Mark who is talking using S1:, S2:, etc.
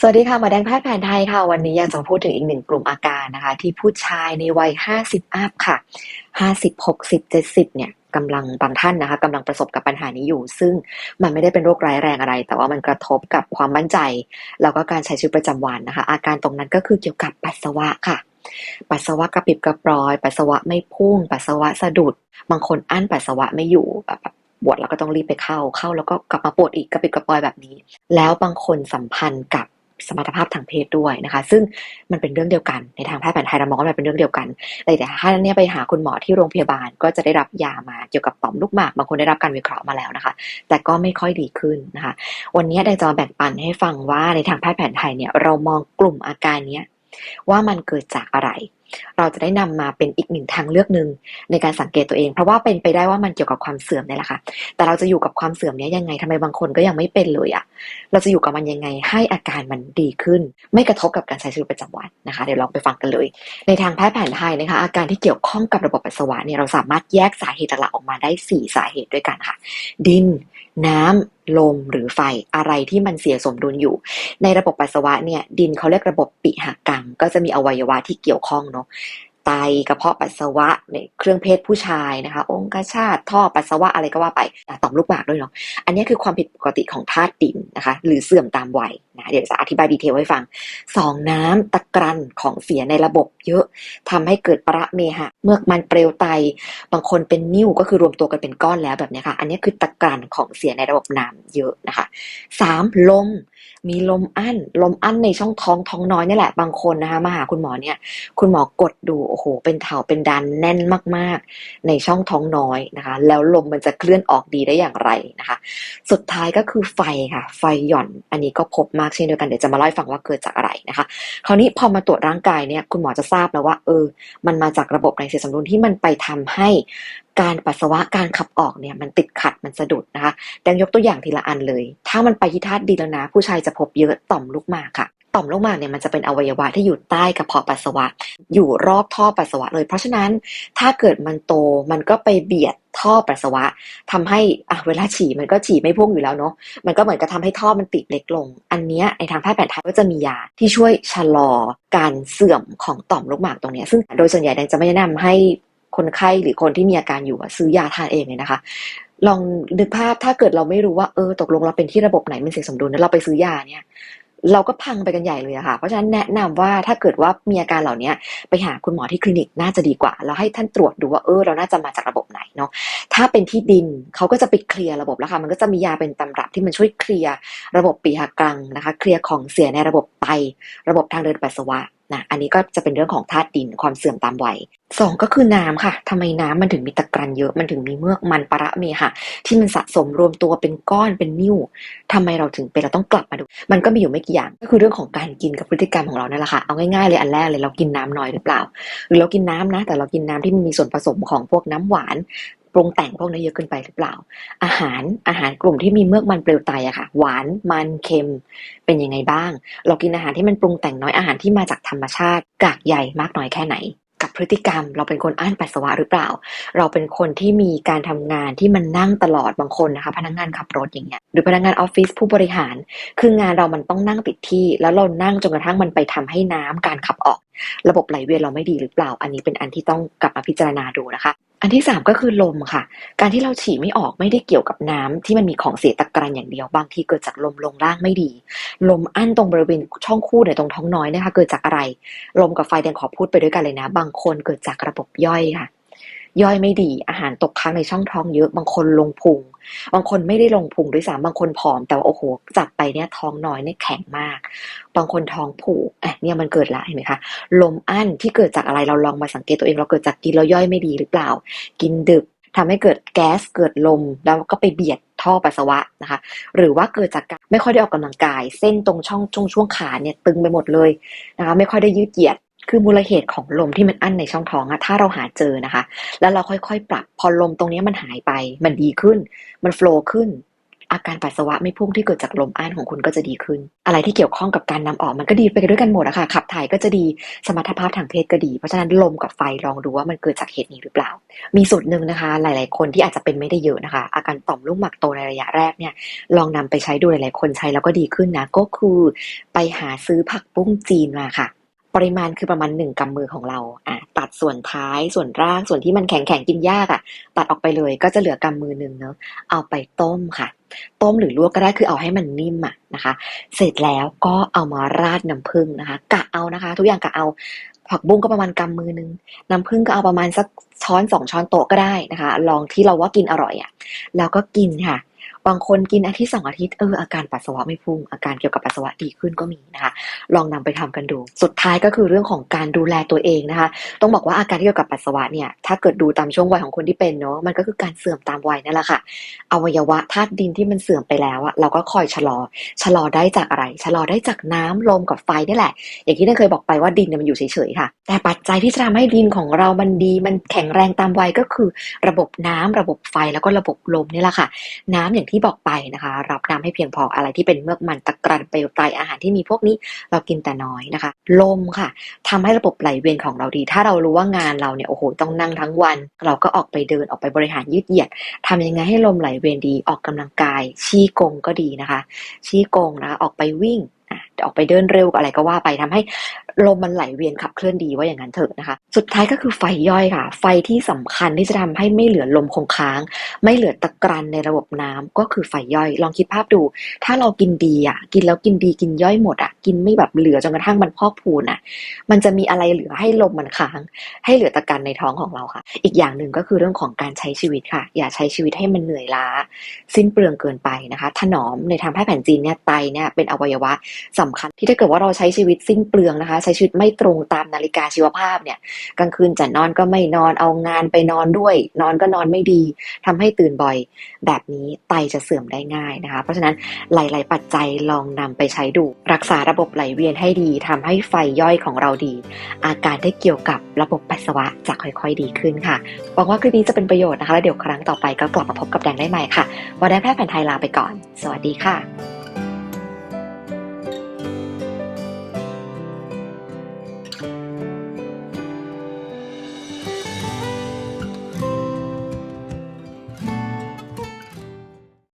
S1: สวัสดีค่ะหมอแดงแพทย์แผนไทยค่ะ วันนี้อยากจะพูดถึงอีกหนึ่งกลุ่มอาการนะคะ ที่ผู้ชายในวัย 50 อัพค่ะ50 60 70 เนี่ยกำลังบางท่านนะคะกำลังประสบกับปัญหานี้อยู่ ซึ่งมันไม่ได้เป็นโรคร้ายแรงอะไร แต่ว่ามันกระทบกับความมั่นใจ แล้วก็การใช้ชีวิตประจำวันนะคะ อาการตรงนั้นก็คือเกี่ยวกับปัสสาวะค่ะ ปัสสาวะกระปิบกระปรอย ปัสสาวะไม่พุ่ง ปัสสาวะสะดุด บางคนอั้นปัสสาวะไม่อยู่แบบปวดแล้วก็ต้องรีบไปเข้าเข้าแล้วก็กลับมาปวดอีกกระปิดกระปอยแบบนี้ แล้วบางคนสัมพันธ์กับ สมรรถภาพทางเพศด้วยนะคะ ซึ่งมันเป็นเรื่องเดียวกันในทางแพทย์แผนไทยเรามองว่ามันเป็นเรื่องเดียวกันแต่ถ้าเนี่ยไปหาคุณหมอที่โรงพยาบาลก็จะได้รับยามาเกี่ยวกับต่อมลูกหมากบางคนได้รับการวิเคราะห์มาแล้วนะคะ แต่ก็ไม่ค่อยดีขึ้นนะคะ วันนี้ได้จะมาแบ่งปันให้ฟังว่าในทางแพทย์แผนไทยเนี่ยเรามองกลุ่มอาการเนี้ย ว่ามันเกิดจากอะไร เราจะได้นำมาเป็นอีกหนึ่งทางเลือกหนึ่งในการสังเกตตัวเอง เพราะว่าเป็นไปได้ว่ามันเกี่ยวกับความเสื่อมนี่แหละค่ะแต่เราจะอยู่กับความเสื่อมนี้ยังไงทำไมบางคนก็ยังไม่เป็นเลยอะเราจะอยู่กับมันยังไงให้อาการมันดีขึ้น ไม่กระทบกับการใช้ชีวิตประจำวันนะคะเดี๋ยวลองไปฟังกันเลย ในทางแพทย์แผนไทยนะคะอาการที่เกี่ยวข้องกับระบบปัสสาวะเนี่ยเราสามารถแยกสาเหตุหลักออกมาได้ 4 สาเหตุด้วยกันค่ะ ดิน น้ำ ลมหรือไฟอะไรที่มันเสียสมดุลอยู่ ในระบบปัสสาวะเนี่ยดินเขาเรียกระบบปิหกังก็จะมีอวัยวะที่เกี่ยวข้องเนาะ ไตกระเพาะปัสสาวะในเครื่องเพศผู้ชายนะคะ องคชาตท่อปัสสาวะอะไรก็ว่าไปต่อมลูกหมากด้วยเนาะอันนี้คือความผิดปกติของธาตุดินนะคะ หรือเสื่อมตามวัยนะเดี๋ยวจะอธิบายดีเทลให้ฟังสองน้ำตะกรันของเสียในระบบเยอะทำให้เกิดประเมหะ เมื่อมันเปลวไต บางคนเป็นนิ่วก็คือรวมตัวกันเป็นก้อนแล้วแบบนี้ค่ะ อันนี้คือตะกรันของเสียในระบบน้ำเยอะนะคะสามลมมีลมอั้น ลมอั้นในช่องท้องท้องน้อยนี่แหละบางคนนะคะมาหาคุณหมอเนี่ย คุณหมอกดดูโอ้โหเป็นเถาเป็นดันแน่นมากๆ ในช่องท้องน้อยนะคะ แล้วลมมันจะเคลื่อนออกดีได้อย่างไรนะคะ สุดท้ายก็คือไฟค่ะ ไฟหย่อนอันนี้ก็พบมากเช่นเดียวกันเดี๋ยวจะมาเล่าให้ฟังว่าเกิดจากอะไรนะคะ คราวนี้พอมาตรวจร่างกายเนี่ยคุณหมอจะทราบแล้วว่า เออ มันมาจากระบบในเสียสมดุลที่มันไปทำให้การปัสสาวะการขับออกเนี่ยมันติดขัดมันสะดุดนะคะแต่ยกตัวอย่างทีละอันเลย ถ้ามันไปที่ธาตุดินแล้วนะ ผู้ชายจะพบเยอะต่อมลูกหมากค่ะ ต่อมลูกหมากเนี่ยมันจะเป็นอวัยวะที่อยู่ใต้กระเพาะปัสสาวะ อยู่รอบท่อปัสสาวะเลย เพราะฉะนั้นถ้าเกิดมันโตมันก็ไปเบียดท่อปัสสาวะทำให้อะเวลาฉี่มันก็ฉี่ไม่พุ่งอยู่แล้วเนาะมันก็เหมือนกับทาให้ท่อมันติดเล็กลง อันนี้ในทางแพทย์แผนไทยก็จะมียาที่ช่วยชะลอการเสื่อมของต่อมลูกหมากตรงนี้ซึ่งโดยส่วนใหญ่แดงจะไม่แนะนำให้คนไข้หรือคนที่มีอาการอยู่ซื้อยาทานเองเลยนะคะ ลองนึกภาพถ้าเกิดเราไม่รู้ว่าเออตกลงเราเป็นที่ระบบไหนมันเสียสมดุลแล้วเราไปซื้อยาเนี่ย เราก็พังไปกันใหญ่เลยอะค่ะ เพราะฉะนั้นแนะนำว่าถ้าเกิดว่ามีอาการเหล่านี้ไปหาคุณหมอที่คลินิกน่าจะดีกว่า แล้วให้ท่านตรวจดูว่าเออเราน่าจะมาจากระบบไหนเนาะถ้าเป็นที่ดินเขาก็จะไปเคลียร์ระบบแล้วค่ะมันก็จะมียาเป็นตำรับที่มันช่วยเคลียร์ระบบปีหกรังนะคะ เคลียร์ของเสียในระบบไตระบบทางเดินปัสสาวะ นะอันนี้ก็จะเป็นเรื่องของธาตุดินความเสื่อมตามวัยสองก็คือน้ำค่ะทำไมน้ำมันถึงมีตะกรันเยอะมันถึงมีเมือกมันประเมหะที่มันสะสมรวมตัวเป็นก้อนเป็นนิ่วทำไมเราถึงเป็นเราต้องกลับมาดู มันก็มีอยู่ไม่กี่อย่าง ก็คือเรื่องของการกินกับพฤติกรรมของเรานั่นแหละค่ะเอาง่ายๆเลยอันแรกเลยเรากินน้ำน้อยหรือเปล่า หรือเรากินน้ำนะ แต่เรากินน้ำที่มันมีส่วนผสมของพวกน้ำหวาน ปรุงแต่งพวกนี้เยอะเกินไปหรือเปล่า อาหารอาหารกลุ่มที่มีเมือกมันเปลวไตอะค่ะ หวานมันเค็มเป็นยังไงบ้าง เรากินอาหารที่มันปรุงแต่งน้อยอาหารที่มาจากธรรมชาติกากใหญ่มากน้อยแค่ไหน กับพฤติกรรม เราเป็นคนอ่านปัสสาวะหรือเปล่า เราเป็นคนที่มีการทำงานที่มันนั่งตลอดบางคนนะคะ พนักงานขับรถอย่างเงี้ยหรือพนักงานออฟฟิศผู้บริหาร คืองานเรามันต้องนั่งติดที่ แล้วเรานั่งจนกระทั่งมันไปทำให้น้ำการขับออกระบบไหลเวียนเราไม่ดีหรือเปล่า อันนี้เป็นอันที่ต้องกลับมาพิจารณาดูนะคะ อันที่สามก็คือลมค่ะ การที่เราฉี่ไม่ออกไม่ได้เกี่ยวกับน้ำที่มันมีของเสียตะกรันอย่างเดียว บางทีเกิดจากลมลงล่างไม่ดี ลมอั้นตรงบริเวณช่องคู่ในตรงท้องน้อยนะคะ เกิดจากอะไร ลมกับไฟแดงขอพูดไปด้วยกันเลยนะ บางคนเกิดจากระบบย่อยค่ะ ย่อยไม่ดี อาหารตกค้างในช่องท้องเยอะ บางคนลงพุง บางคนไม่ได้ลงพุงด้วยซ้ำบางคนผอมแต่ว่าโอ้โหจับไปเนี่ยท้องน้อยเนี่ยแข็งมาก บางคนท้องผูกอะเนี่ยมันเกิดละเห็นไหมคะลมอั้นที่เกิดจากอะไรเราลองมาสังเกตตัวเอง เราเกิดจากกินแล้วย่อยไม่ดีหรือเปล่า กินดึกทำให้เกิดแก๊สเกิดลมแล้วก็ไปเบียดท่อปัสสาวะนะคะ หรือว่าเกิดจากการไม่ค่อยได้ออกกำลังกาย เส้นตรงช่องช่วงช่วงขาเนี่ยตึงไปหมดเลยนะคะไม่ค่อยได้ยืดเหยียด คือมูลเหตุของลมที่มันอั้นในช่องท้องอะถ้าเราหาเจอนะคะ แล้วเราค่อยๆ ปรับ พอลมตรงนี้มันหายไป มันดีขึ้น มันโฟล์ขึ้น อาการปัสสาวะไม่พุ่งที่เกิดจากลมอั้นของคุณก็จะดีขึ้น อะไรที่เกี่ยวข้องกับการนำออกมันก็ดีไปด้วยกันหมดอะค่ะขับถ่ายก็จะดีสมรรถภาพทางเพศก็ดี เพราะฉะนั้นลมกับไฟลองดูว่ามันเกิดจากเหตุนี้หรือเปล่า มีสูตรหนึ่งนะคะ หลาย ๆ คนที่อาจจะเป็นไม่ได้เยอะนะคะ อาการต่อมลูกหมากโตในระยะแรกเนี่ยลองนำไปใช้ดูหลายๆคนใช้แล้วก็ดีขึ้นนะก็คือไปหาซื้อผักบุ้งจีนมาค่ะ ปริมาณคือประมาณหนึ่งกำมือของเราอะตัดส่วนท้ายส่วนรากส่วนที่มันแข็งแข็งกินยากอะ ตัดออกไปเลยก็จะเหลือกำมือหนึ่งเนอะเอาไปต้มค่ะ ต้มหรือลวกก็ได้คือเอาให้มันนิ่มอะนะคะ เสร็จแล้วก็เอามาราดน้ำผึ้งนะคะกะเอานะคะ ทุกอย่างกะเอาผักบุ้งก็ประมาณกำมือหนึง น้ำผึ้งก็เอาประมาณสักช้อนสองช้อนโต๊ะก็ได้นะคะ ลองที่เราว่ากินอร่อยอะ แล้วก็กินค่ะ บางคนกินอาทิตย์สองอาทิตย์เอออาการปัสสาวะไม่พุ่ง อาการเกี่ยวกับปัสสาวะดีขึ้นก็มีนะคะ ลองนำไปทำกันดู สุดท้ายก็คือเรื่องของการดูแลตัวเองนะคะ ต้องบอกว่าอาการที่เกี่ยวกับปัสสาวะเนี่ยถ้าเกิดดูตามช่วงวัยของคนที่เป็นเนาะมันก็คือการเสื่อมตามวัยนั่นแหละค่ะอวัยวะธาตุดินที่มันเสื่อมไปแล้วอะเราก็คอยชะลอ ชะลอได้จากอะไร ชะลอได้จากน้ำลมกับไฟนี่แหละ อย่างที่ได้เคยบอกไปว่าดินเนี่ยมันอยู่เฉยๆค่ะ แต่ปัจจัยที่จะทำให้ดินของเรามันดี มันแข็งแรงตามวัยก็คือ ระบบน้ำระบบไฟแล้วก็ระบบลมนี่แหละค่ะ น้ำอย่างที่บอกไปนะคะ รับน้ำให้เพียงพออะไรที่เป็นเมือกมันตะกรันเปลวไตอาหารที่มีพวกนี้เรากินแต่น้อยนะคะ ลมค่ะทำให้ระบบไหลเวียนของเราดี ถ้าเรารู้ว่างานเราเนี่ยโอ้โหต้องนั่งทั้งวัน เราก็ออกไปเดินออกไปบริหารยืดเหยียดทำยังไงให้ลมไหลเวียนดีออกกำลังกาย ชี้กงก็ดีนะคะ ชี้กงนะคะออกไปวิ่งออกไปเดินเร็วอะไรก็ว่าไปทำให้ ลมมันไหลเวียนขับเคลื่อนดีว่าอย่างนั้นเถอะนะคะ สุดท้ายก็คือไฟย่อยค่ะ ไฟที่สำคัญที่จะทำให้ไม่เหลือลมคงค้าง ไม่เหลือตะกรันในระบบน้ำก็คือไฟย่อย ลองคิดภาพดู ถ้าเรากินดีอะ กินแล้วกินดีกินย่อยหมดอะ กินไม่แบบเหลือจนกระทั่งมันพอกพูนอะ มันจะมีอะไรเหลือให้ลมมันค้าง ให้เหลือตะกันในท้องของเราค่ะ อีกอย่างหนึ่งก็คือเรื่องของการใช้ชีวิตค่ะ อย่าใช้ชีวิตให้มันเหนื่อยล้า สิ้นเปลืองเกินไปนะคะ ถนอมในทางแพทย์แผนจีนเนี่ยไตเนี่ยเป็นอวัยวะสำคัญที่ถ้าเกิดว่าเราใช้ชีวิตสิ้นเปลืองนะคะใช้ชีวิตไม่ตรงตามนาฬิกาชีวภาพเนี่ยกลางคืนจะนอนก็ไม่นอนเอางานไปนอนด้วย นอนก็นอนไม่ดีทำให้ตื่นบ่อย แบบนี้ไตจะเสื่อมได้ง่ายนะคะ เพราะฉะนั้นหลาย ๆ ปัจจัยลองนำไปใช้ดู รักษาระบบไหลเวียนให้ดีทำให้ไฟย่อยของเราดี อาการได้เกี่ยวกับระบบปัสสาวะจะค่อย ๆ ดีขึ้นค่ะหวังว่าคลิปนี้จะเป็นประโยชน์นะคะแล้วเดี๋ยวครั้งต่อไปก็กลับมาพบกับแดงได้ใหม่ค่ะวันนี้แพทย์แผนไทยลาไปก่อน สวัสดีค่ะ